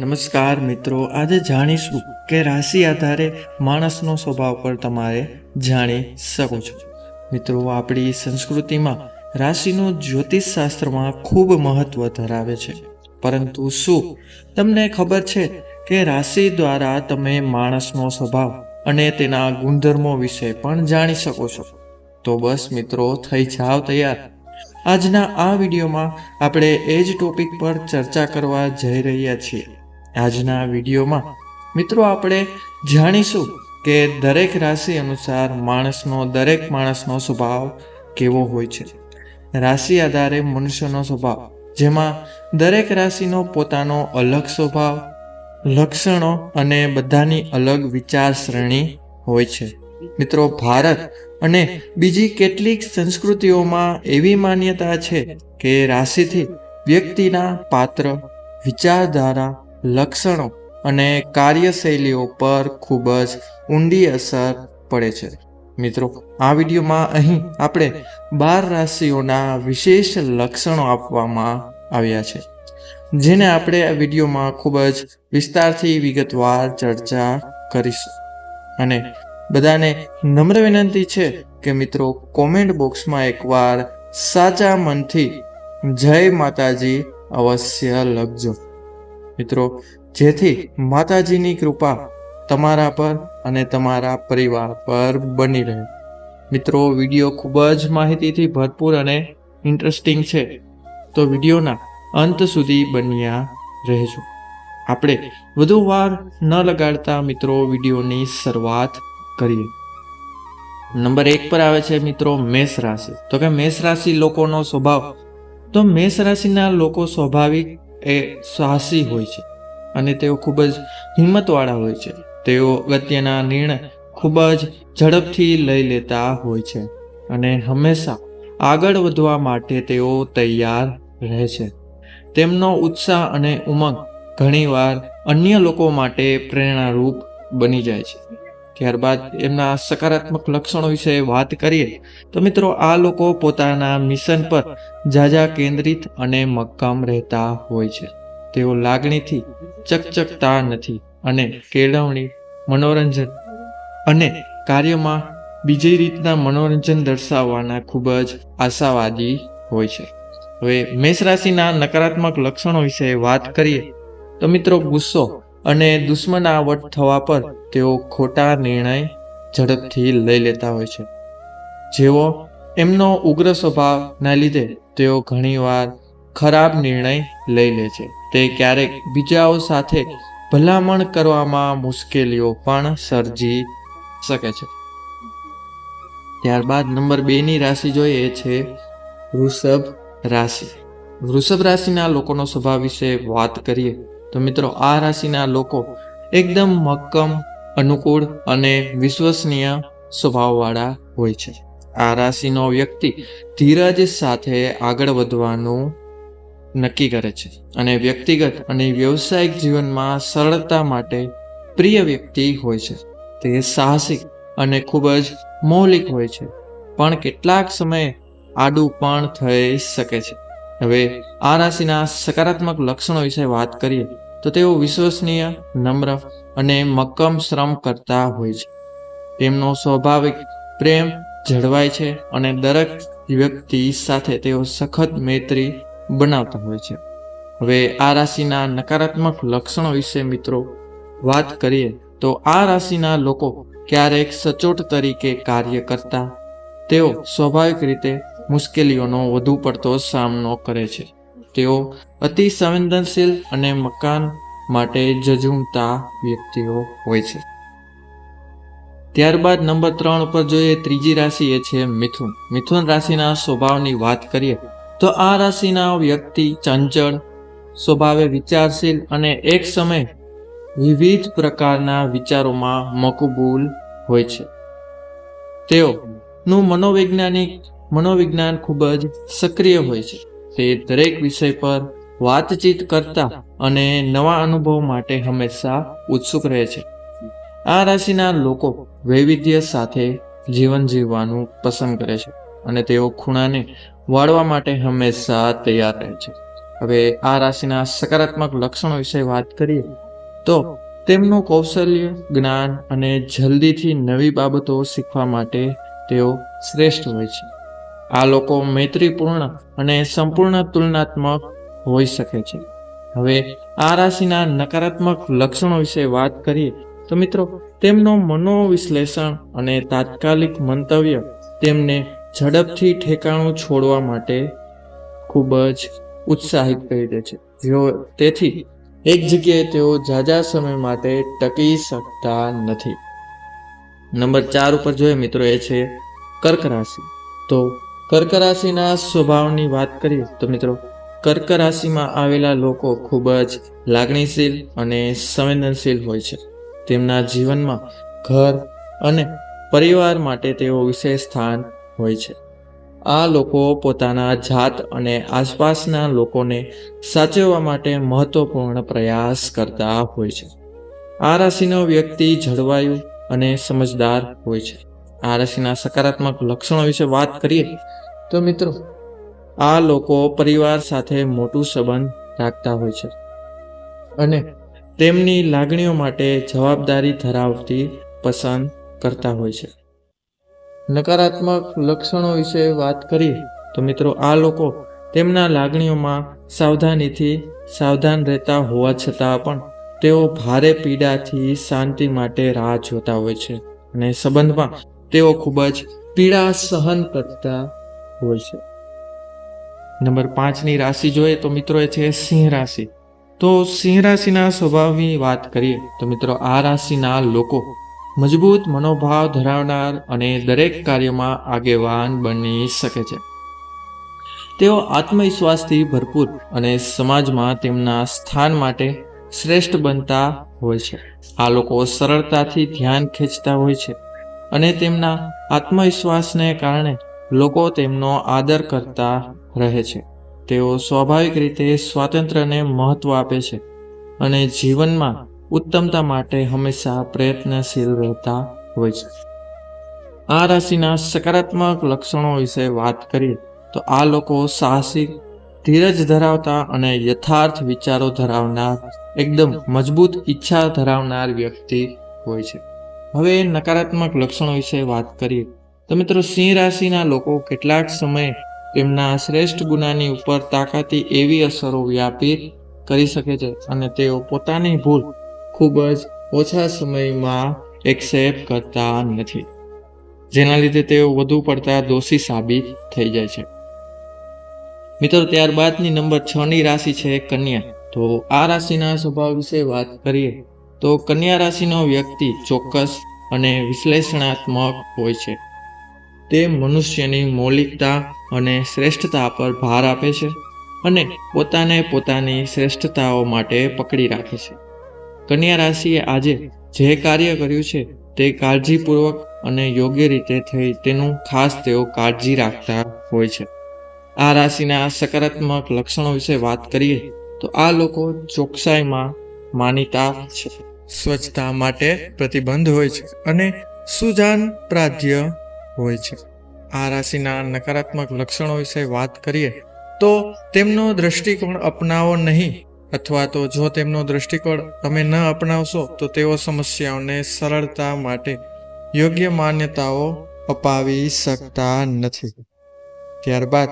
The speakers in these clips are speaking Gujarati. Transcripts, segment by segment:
નમસ્કાર મિત્રો, આજે જાણીશું કે રાશિ આધારે માણસનો સ્વભાવ પર તમારે જાણી શકો છો. મિત્રો, આપણી સંસ્કૃતિમાં રાશિનું જ્યોતિષ શાસ્ત્રમાં ખૂબ મહત્વ ધરાવે છે. પરંતુ શું તમને ખબર છે કે રાશિ દ્વારા તમે માણસનો સ્વભાવ અને તેના ગુણધર્મો વિશે પણ જાણી શકો છો? તો બસ મિત્રો, થઈ જાઓ તૈયાર. આજના આ વિડીયોમાં આપણે એ જ ટોપિક પર ચર્ચા કરવા જઈ રહ્યા છીએ. આજના વિડીયોમાં મિત્રો આપણે જાણીશું કે દરેક રાશિ અનુસાર માણસનો, દરેક માણસનો સ્વભાવ કેવો હોય છે. રાશિ આધારે મનુષ્યનો સ્વભાવ, જેમાં દરેક રાશિનો પોતાનો અલગ સ્વભાવ, લક્ષણો અને બધાની અલગ વિચાર શ્રેણી હોય છે. મિત્રો, ભારત અને બીજી કેટલીક સંસ્કૃતિઓમાં એવી માન્યતા છે કે રાશિથી વ્યક્તિના પાત્ર, વિચારધારા લક્ષણો અને કાર્યશૈલીઓ પર ખૂબ જ ઊંડી અસર પડે છે. મિત્રો, આ વિડીયોમાં અહીં આપણે બાર રાશિઓના વિશેષ લક્ષણો આપવામાં આવ્યા છે, જેને આપણે આ વિડીયોમાં ખૂબ જ વિસ્તારથી વિગતવાર ચર્ચા કરીશું. અને બધાને નમ્ર વિનંતી છે કે મિત્રો, કોમેન્ટ બોક્સમાં એકવાર સાચા મનથી જય માતાજી અવશ્ય લખજો. મિત્રો, જેથી માતાજીની કૃપા તમારા પર અને તમારા પરિવાર પર બની રહે. મિત્રો, વીડિયો ખૂબ જ માહિતીથી ભરપૂર અને ઇન્ટરેસ્ટિંગ છે. તો વિડીયોના અંત સુધી બન્યા રહેજો. આપણે વધુ વાર ન લગાડતા મિત્રો, વિડીયોની શરૂઆત કરીએ. નંબર એક પર આવે છે મિત્રો, મેષ રાશિ. તો કે મેષ રાશિ લોકોનો સ્વભાવ. તો મેષ રાશિના લોકો સ્વાભાવિક એ સાહસી હોય છે અને તેઓ ખૂબ જ હિંમતવાળા હોય છે. તેઓ અગત્યના નિર્ણય ખૂબ જ ઝડપથી લઈ લેતા હોય છે અને હંમેશા આગળ વધવા માટે તેઓ તૈયાર રહે છે. તેમનો ઉત્સાહ અને ઉમંગ ઘણીવાર અન્ય લોકો માટે પ્રેરણારૂપ બની જાય છે. ત્યારબાદ એમના સકારાત્મક લક્ષણો વિશે વાત કરીએ, તો મિત્રો આ લોકો પોતાના મિશન પર જાજા કેન્દ્રિત અને મક્કમ રહેતા હોય છે. તેઓ લાગણીથી ચકચકતા નથી અને કેળવણી, મનોરંજન અને કાર્યમાં બીજી રીતના મનોરંજન દર્શાવવાના ખૂબ જ આશાવાદી હોય છે. હવે મેષ રાશિના નકારાત્મક લક્ષણો વિશે વાત કરીએ, તો મિત્રો ગુસ્સો અને દુશ્મનાવટ થવા પર તેઓ ખોટા નિર્ણય ઝડપથી લઈ લેતા હોય છે. જેઓ એમનો ઉગ્ર સ્વભાવના લીધે તેઓ ઘણીવાર ખરાબ નિર્ણય લઈ લે છે. તે ક્યારેક બીજાઓ સાથે ભલામણ કરવામાં મુશ્કેલીઓ પણ સર્જી શકે છે. ત્યારબાદ નંબર બે ની રાશિ જોઈએ છે વૃષભ રાશિ. વૃષભ રાશિના લોકોનો સ્વભાવ વિશે વાત કરીએ તો મિત્રો, આ રાશિના લોકો એકદમ મક્કમ, અનુકૂળ અને વિશ્વસનીય સ્વભાવવાળા હોય છે. આ રાશિનો વ્યક્તિ ધીરજ સાથે આગળ વધવાનું નક્કી કરે છે અને વ્યક્તિગત અને વ્યવસાયિક જીવનમાં સરળતા માટે પ્રિય વ્યક્તિ હોય છે. તે સાહસિક અને ખૂબ જ મૌલિક હોય છે, પણ કેટલાક સમયે આડું પણ થઈ શકે છે. હવે આ રાશિના સકારાત્મક લક્ષણો વિશે વાત કરીએ તો તેઓ વિશ્વસનીય, નમ્ર અને મક્કમ શ્રમ કરતા હોય છે. તેમનો સ્વાભાવિક પ્રેમ જળવાય છે અને દરેક વ્યક્તિ સાથે તેઓ સખત મૈત્રી બનાવતા હોય છે. હવે આ રાશિના નકારાત્મક લક્ષણો વિશે મિત્રો વાત કરીએ તો આ રાશિના લોકો ક્યારેક સચોટ તરીકે કાર્ય કરતા, તેઓ સ્વાભાવિક રીતે મુશ્કેલીઓનો વધુ પડતો સામનો કરે છે. તેઓ અતિ સંવેદનશીલ અને મકાન માટે જજુમતા વ્યક્તિઓ હોય છે. ત્યારબાદ નંબર ત્રણ ઉપર જોઈએ, ત્રીજી રાશિ એ છે મિથુન. મિથુન રાશિના સ્વભાવની વાત કરીએ, તો આ રાશિના વ્યક્તિ ચંચળ, સ્વભાવે વિચારશીલ અને એક સમય વિવિધ પ્રકારના વિચારોમાં મકબૂલ હોય છે. તેઓનું મનોવૈજ્ઞાનિક, મનોવિજ્ઞાન ખૂબ જ સક્રિય હોય છે. તે દરેક વિષય પર વાતચીત કરતા અને નવા અનુભવ માટે હંમેશા ઉત્સુક રહે છે. આ રાશિના લોકો વૈવિધ્ય સાથે જીવન જીવવાનું પસંદ કરે છે અને તેઓ ખૂણાને વાળવા માટે હંમેશા તૈયાર રહે છે. હવે આ રાશિના સકારાત્મક લક્ષણો વિશે વાત કરીએ તો તેમનું કૌશલ્ય, જ્ઞાન અને જલ્દીથી નવી બાબતો શીખવા માટે તેઓ શ્રેષ્ઠ હોય છે. આ લોકો મૈત્રીપૂર્ણ અને સંપૂર્ણ તુલનાત્મક હોઈ શકે છે. હવે આ રાશિના નકારાત્મક લક્ષણો વિશે વાત કરીએ તો મિત્રો, તેમનો મનોવિશ્લેષણ અને તાત્કાલિક મંતવ્ય તેમને ઝડપથી ઠેકાણું છોડવા માટે ખૂબ જ ઉત્સાહિત કરી દે છે. જો તેથી, એક જગ્યાએ તેઓ ઝાઝા સમય માટે ટકી શકતા નથી. નંબર ચાર ઉપર જોઈએ મિત્રો એ છે કર્ક રાશિ. તો કર્ક રાશિના સ્વભાવની વાત કરીએ તો મિત્રો, કર્ક રાશિમાં આવેલા લોકો ખૂબ જ લાગણીશીલ અને સંવેદનશીલ હોય છે. તેમના જીવનમાં ઘર અને પરિવાર માટે તેઓ વિશેષ સ્થાન હોય છે. આ લોકો પોતાના જાત અને આસપાસના લોકોને સાચવવા માટે મહત્વપૂર્ણ પ્રયાસ કરતા હોય છે. આ રાશિનો વ્યક્તિ જળવાયુ અને સમજદાર હોય છે. આ રાશિના સકારાત્મક લક્ષણો વિશે વાત કરીએ તો મિત્રો, આ લોકો પરિવાર સાથે મોટું સંબંધ રાખતા હોય છે અને તેમની લાગણીઓ માટે જવાબદારી ધરાવતી પસંદ કરતા હોય છે. નકારાત્મક લક્ષણો વિશે વાત કરીએ તો મિત્રો, આ લોકો તેમના લાગણીઓમાં સાવધાનીથી સાવધાન રહેતા હોવા છતાં પણ તેઓ ભારે પીડાથી શાંતિ માટે રાહ જોતા હોય છે અને સંબંધમાં તેઓ ખૂબ જ પીડા સહન કરતા હોય છે. નંબર પાંચની રાશિ જોઈએ તો મિત્રો એ છે સિંહ રાશિ. તો સિંહ રાશિના સ્વભાવની વાત કરીએ તો મિત્રો આ રાશિના લોકો મજબૂત મનોભાવ ધરાવનાર અને દરેક કાર્યમાં આગેવાન બની શકે છે. તેઓ આત્મવિશ્વાસથી ભરપૂર અને સમાજમાં તેમના સ્થાન માટે શ્રેષ્ઠ બનતા હોય છે. આ લોકો સરળતાથી ધ્યાન ખેંચતા હોય છે અને તેમના આત્મવિશ્વાસને કારણે લોકો તેમનો આદર કરતા રહે છે. તેઓ સ્વાભાવિક રીતે સ્વાતંત્ર્યને મહત્વ આપે છે અને જીવનમાં ઉત્તમતા માટે હંમેશા પ્રયત્નશીલ રહેતા હોય છે. આ રાશિના સકારાત્મક લક્ષણો વિશે વાત કરીએ તો આ લોકો સાહસિક, ધીરજ ધરાવતા અને યથાર્થ વિચારો ધરાવનાર, એકદમ મજબૂત ઈચ્છા ધરાવનાર વ્યક્તિ હોય છે. હવે નકારાત્મક લક્ષણો વિશે વાત કરીએ તો મિત્રો સિંહ રાશિના લોકો કેટલાક સમયે તેમના શ્રેષ્ઠ ગુનાની ઉપર તાકાતી એવી અસરો વ્યાપિત કરી શકે છે અને તેઓ પોતાની ભૂલ ખૂબ જ ઓછા સમયમાં એક્સેપ્ટ કરતા નથી. જેના લીધે તેઓ વધુ પડતા દોષી સાબિત થઈ જાય છે. મિત્રો ત્યારબાદની નંબર છ ની રાશિ છે કન્યા. તો આ રાશિના સ્વભાવ વિશે વાત કરીએ તો કન્યા રાશિનો વ્યક્તિ ચોક્કસ અને વિશ્લેષણાત્મક હોય છે. તે મનુષ્યની મૌલિકતા અને શ્રેષ્ઠતા પર ભાર આપે છે અને પોતાને પોતાની શ્રેષ્ઠતાઓ માટે પકડી રાખે છે. કન્યા રાશિએ આજે જે કાર્ય કર્યું છે તે કાળજીપૂર્વક અને યોગ્ય રીતે થઈ તેનું ખાસ તેઓ કાળજી રાખતા હોય છે. આ રાશિના સકારાત્મક લક્ષણો વિશે વાત કરીએ તો આ લોકો ચોકસાઈમાં માનીતા છે. સ્વચ્છતા માટે પ્રતિબંધ હોય છે અને સુજાન પ્રાધ્ય હોય છે. આ રાશિના નકારાત્મક લક્ષણો વિશે વાત કરીએ, તો તેમનો દ્રષ્ટિકોણ અપનાવો નહીં, અથવા તો જો તેમનો દ્રષ્ટિકોણ તમે ન અપનાવશો, તો તેઓ સમસ્યાઓને સરળતા માટે યોગ્ય માન્યતાઓ અપાવી શકતા નથી. ત્યારબાદ,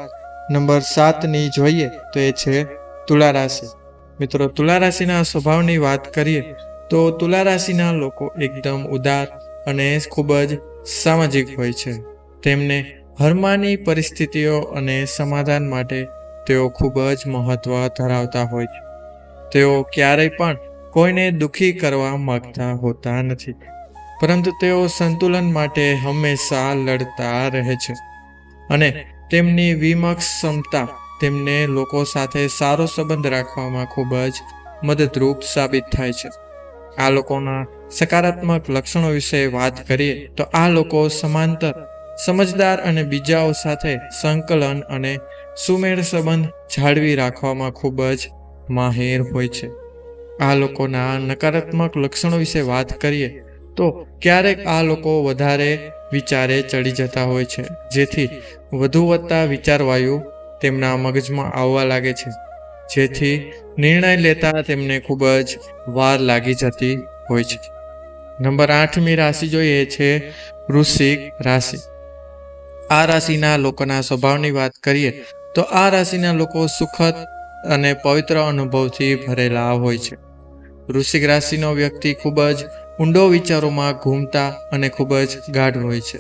નંબર સાતની જોઈએ, તો એ છે તુલા રાશિ. મિત્રો, તુલા રાશિના સ્વભાવની વાત કરીએ, તો તુલા રાશિના લોકો એકદમ ઉદાર અને ખૂબ જ સામાજિક હોય છે. તેમને હરમાની પરિસ્થિતિઓ અને સમાધાન માટે તેઓ ખૂબ જ મહત્વ ધરાવતા હોય છે. તેઓ ક્યારેય પણ કોઈને દુઃખી કરવા માગતા હોતા નથી. પરંતુ તેઓ સંતુલન માટે હંમેશા લડતા રહે છે. અને તેમની વિમક્ષ ક્ષમતા તેમને લોકો સાથે સારો સંબંધ રાખવામાં ખૂબ જ મદદરૂપ સાબિત થાય છે. આ લોકોના સકારાત્મક લક્ષણો વિશે વાત કરીએ, તો આ લોકો સમાંતર, સમજદાર અને બીજાઓ સાથે સંકલન અને સુમેળ સંબંધ જાળવી રાખવામાં ખૂબ જ માહેર હોય છે. આ લોકોના નકારાત્મક લક્ષણો વિશે વાત કરીએ, તો ક્યારેક આ લોકો વધારે વિચારે ચડી જતા હોય છે, જેથી વધુ વધતા વિચારવાયુ તેમના મગજમાં આવવા લાગે છે. જેથી નિર્ણય લેતા તેમને ખૂબ જ વાર લાગી જતી હોય છે. નંબર આઠમી રાશિ જોઈએ છે વૃશ્ચિક રાશિ. આ રાશિના લોકોના સ્વભાવની વાત કરીએ તો આ રાશિના લોકો સુખદ અને પવિત્ર અનુભવથી ભરેલા હોય છે. વૃશ્ચિક રાશિનો વ્યક્તિ ખૂબ જ ઊંડો વિચારોમાં ઘૂમતા અને ખૂબ જ ગાઢ હોય છે.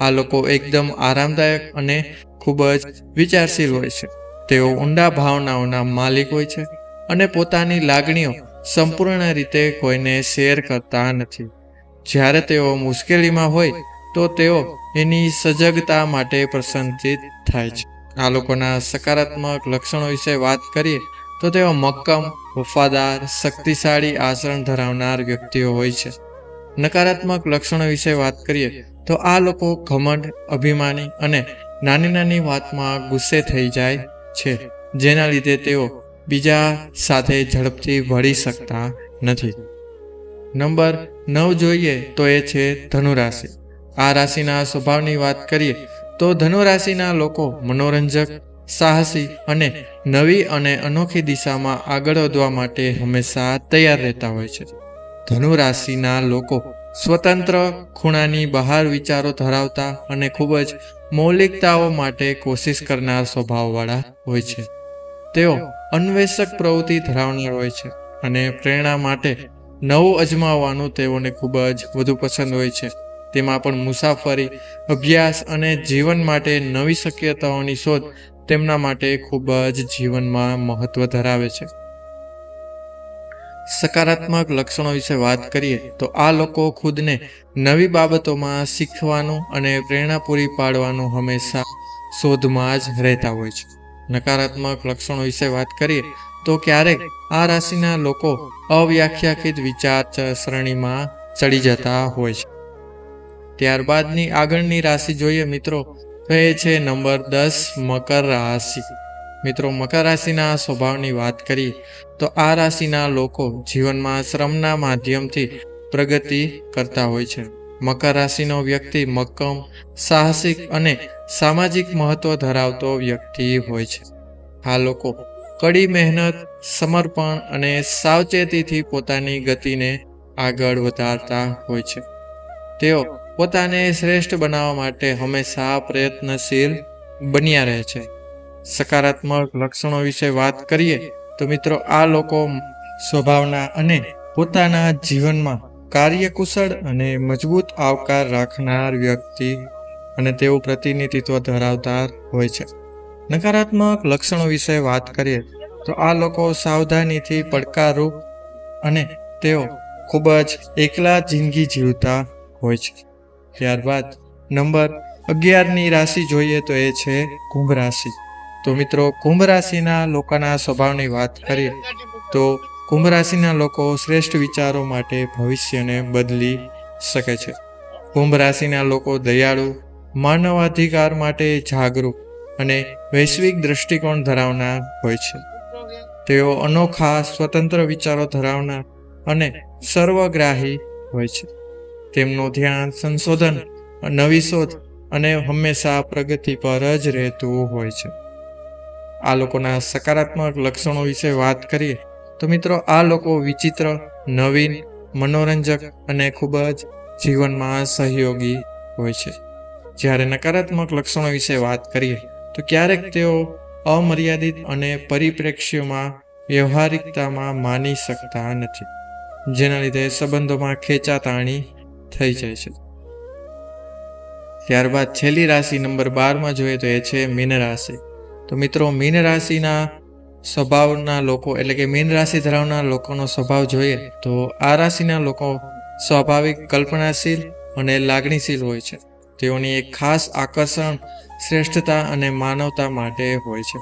આ લોકો એકદમ આરામદાયક અને ખૂબ જ વિચારશીલ હોય છે. તેઓ ઊંડા ભાવનાઓના માલિક હોય છે અને પોતાની લાગણીઓ સંપૂર્ણ રીતે કોઈને શેર કરતા નથી. જ્યારે તેઓ મુશ્કેલીમાં હોય તો તેઓ એની સજગતા માટે પ્રસન્નચિત થાય છે. આ લોકોના સકારાત્મક લક્ષણો વિશે વાત કરીએ તો તેઓ મક્કમ, વફાદાર, શક્તિશાળી આચરણ ધરાવનાર વ્યક્તિઓ હોય છે. નકારાત્મક લક્ષણો વિશે વાત કરીએ તો આ લોકો ઘમંડ, અભિમાની અને નાની નાની વાતમાં ગુસ્સે થઈ જાય છે જેના લીધે તેઓ બીજા સાથે ઝડપથી ભળી શકતા નથી. નંબર નવ જોઈએ તો એ છે ધનુ રાશિ આ રાશિના સ્વભાવની વાત કરીએ તો ધનુ રાશિના લોકો મનોરંજક સાહસી અને નવી અને અનોખી દિશામાં આગળ વધવા માટે હંમેશા તૈયાર રહેતા હોય છે. ધનુ રાશિના લોકો સ્વતંત્ર ખૂણાની બહાર વિચારો ધરાવતા અને ખૂબ જ મૌલિકતાઓ માટે કોશિશ કરનાર સ્વભાવવાળા હોય છે. તેઓ અન્વેષક પ્રવૃત્તિ ધરાવનાર હોય છે અને પ્રેરણા માટે નવું અજમાવવાનું તેઓને ખૂબ જ વધુ પસંદ હોય છે. તેમાં પણ મુસાફરી, અભ્યાસ અને જીવન માટે નવી શક્યતાઓની શોધ તેમના માટે ખૂબ જ જીવનમાં મહત્વ ધરાવે છે. સકારાત્મક લક્ષણો વિશે વાત કરીએ, તો આ લોકો ખુદને નવી બાબતોમાં શીખવાનું અને પ્રેરણા પૂરી પાડવાનું હંમેશા શોધમાં જ રહેતા હોય છે. નકારાત્મક લક્ષણો વિશે વાત કરીએ, તો ક્યારેક આ રાશિના લોકો અવ્યાખ્યાકિત વિચાર શ્રેણીમાં ચડી જતા હોય છે. ત્યારબાદની આગળની રાશિ જોઈએ મિત્રો તો એ છે નંબર દસ મકર રાશિ. મિત્રો, મકર રાશિના સ્વભાવની વાત કરીએ તો આ રાશિના લોકો જીવનમાં શ્રમના માધ્યમથી પ્રગતિ કરતા હોય છે. મકર રાશિનો વ્યક્તિ મક્કમ, સાહસિક અને સામાજિક મહત્વ ધરાવતો વ્યક્તિ હોય છે. આ લોકો કડી મહેનત, સમર્પણ અને સાવચેતીથી પોતાની ગતિને આગળ વધારતા હોય છે. તેઓ પોતાને શ્રેષ્ઠ બનાવવા માટે હંમેશા પ્રયત્નશીલ બન્યા રહે છે. સકારાત્મક લક્ષણો વિશે વાત કરીએ, તો મિત્રો આ લોકો સ્વભાવના અને પોતાના જીવનમાં કાર્યકુશળ અને મજબૂત આવકાર રાખનાર વ્યક્તિ અને તેઓ પ્રતિનિધિત્વ ધરાવતા હોય છે. નકારાત્મક લક્ષણો વિશે વાત કરીએ, તો આ લોકો સાવધાનીથી પડકારરૂપ અને તેઓ ખૂબ જ એકલા જિંદગી જીવતા હોય છે. ત્યારબાદ નંબર અગિયારની રાશિ જોઈએ તો એ છે કુંભ રાશિ. તો મિત્રો કુંભ રાશિના લોકોના સ્વભાવની વાત કરીએ તો કુંભ રાશિના લોકો શ્રેષ્ઠ વિચારો માટે ભવિષ્યને બદલી શકે છે. કુંભ રાશિના લોકો દયાળુ, માનવાધિકાર માટે જાગૃત અને વૈશ્વિક દૃષ્ટિકોણ ધરાવનાર હોય છે. તેઓ અનોખા સ્વતંત્ર વિચારો ધરાવનાર અને સર્વગ્રાહી હોય છે. તેમનું ધ્યાન સંશોધન, નવી શોધ અને હંમેશા પ્રગતિ પર જ રહેતું હોય છે. આ લોકોના સકારાત્મક લક્ષણો વિશે વાત કરીએ, તો મિત્રો આ લોકો વિચિત્ર, નવીન, મનોરંજક અને ખૂબ જ જીવનમાં સહયોગી હોય છે. જ્યારે નકારાત્મક લક્ષણો વિશે વાત કરીએ, તો ક્યારેક તેઓ અમર્યાદિત અને પરિપ્રેક્ષ્યમાં વ્યવહારિકતામાં માની શકતા નથી, જેના લીધે સંબંધોમાં ખેંચાતાણી થઈ જાય છે. ત્યારબાદ છેલ્લી રાશિ નંબર બારમાં જોઈએ તો એ છે મીન રાશિ. તો મિત્રો, મીન રાશિના સ્વભાવના લોકો, એટલે કે મીન રાશિ ધરાવનાર લોકોનો સ્વભાવ જોઈએ, તો આ રાશિના લોકો સ્વાભાવિક, કલ્પનાશીલ અને લાગણીશીલ હોય છે. તેઓની એક ખાસ આકર્ષણ, શ્રેષ્ઠતા અને માનવતા માટે હોય છે.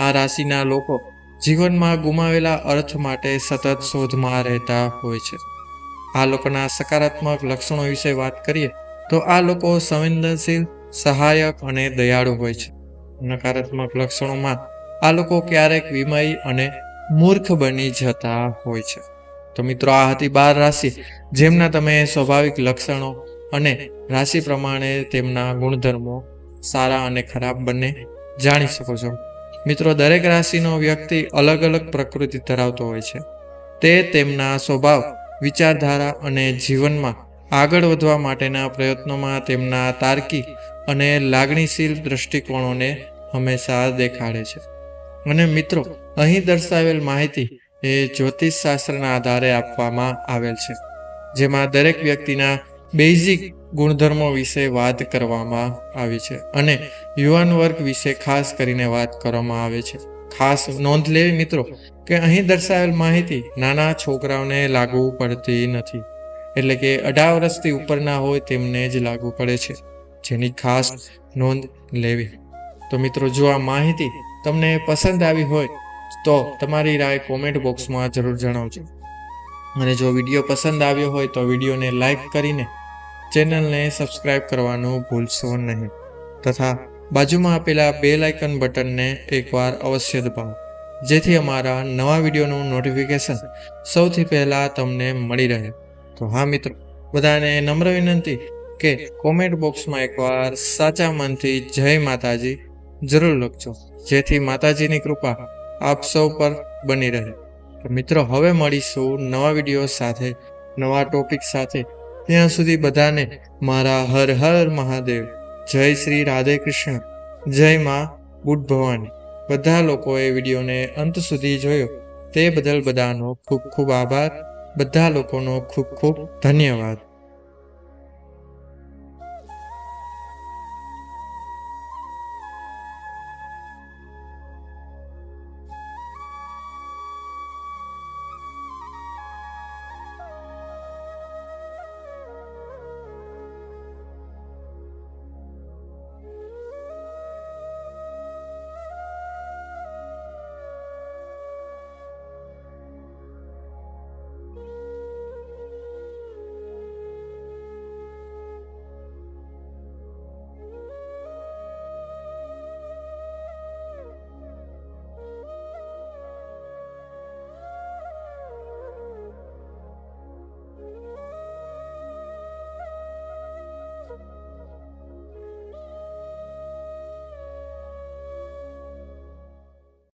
આ રાશિના લોકો જીવનમાં ગુમાવેલા અર્થ માટે સતત શોધમાં રહેતા હોય છે. આ લોકોના સકારાત્મક લક્ષણો વિશે વાત કરીએ, તો આ લોકો સંવેદનશીલ, સહાયક અને દયાળુ હોય છે. નકારાત્મક લક્ષણોમાં આ લોકો ક્યારેક વિમય અને મૂર્ખ બની જતા હોય છે. તો મિત્રો, આ હતી બાર રાશિ. જેમના તમે સ્વાભાવિક લક્ષણો અને રાશિ પ્રમાણે તેમના ગુણધર્મો સારા અને ખરાબ બંને જાણી શકો છો. મિત્રો, દરેક રાશિનો વ્યક્તિ અલગ અલગ પ્રકૃતિ ધરાવતો હોય છે. તે તેમના સ્વભાવ, વિચારધારા અને જીવનમાં આગળ વધવા માટેના પ્રયત્નોમાં તેમના તાર્કિક અને લાગણીશીલ દૃષ્ટિકોણોને હંમેશા દેખાડે છે. અને મિત્રો, અહીં દર્શાવેલ માહિતી એ જ્યોતિષ શાસ્ત્રના આધારે આપવામાં આવેલ છે, જેમાં દરેક વ્યક્તિના બેઝિક ગુણધર્મો વિશે વાત કરવામાં આવી છે અને યુવાન વર્ગ વિશે ખાસ કરીને વાત કરવામાં આવે છે. ખાસ નોંધ લેવી મિત્રો, કે અહીં દર્શાવેલ માહિતી નાના છોકરાઓને લાગુ પડતી નથી, એટલે કે અઢાર વર્ષથી ઉપરના હોય તેમને જ લાગુ પડે છે. જેની ખાસ નોંધ લેવી. તો મિત્રો, જો આ માહિતી તમને પસંદ આવી હોય, તો તમારી રાય કોમેન્ટ બોક્સમાં જરૂર જણાવજો. અને જો વીડિયો પસંદ આવ્યો હોય, તો વિડીયોને લાઈક કરીને ચેનલને સબસ્ક્રાઇબ કરવાનું ભૂલશો નહીં. તથા બાજુમાં આપેલા બે લાઇકન બટનને એકવાર અવશ્ય દબાવો. જેથી અમારા નવા વિડીયોનું નોટિફિકેશન સૌથી પહેલાં તમને મળી રહે. તો હા, મિત્રો, બધાને નમ્ર વિનંતી. કે કોમેન્ટ બોક્સમાં એકવાર સાચા મનથી જય માતાજી જરૂર લખજો, જેથી માતાજીની કૃપા આપ સૌ પર બની રહે. મિત્રો, હવે મળીશું નવા વીડિયો સાથે, નવા ટોપિક સાથે. ત્યાં સુધી બધાને મારા હર હર મહાદેવ, જય શ્રી રાધે કૃષ્ણ, જય માં બુદ્ધ ભવાની. બધા લોકોએ વિડીયોને અંત સુધી જોયો, તે બદલ બધાનો ખૂબ ખૂબ આભાર, બધા લોકોનો ખૂબ ખૂબ ધન્યવાદ.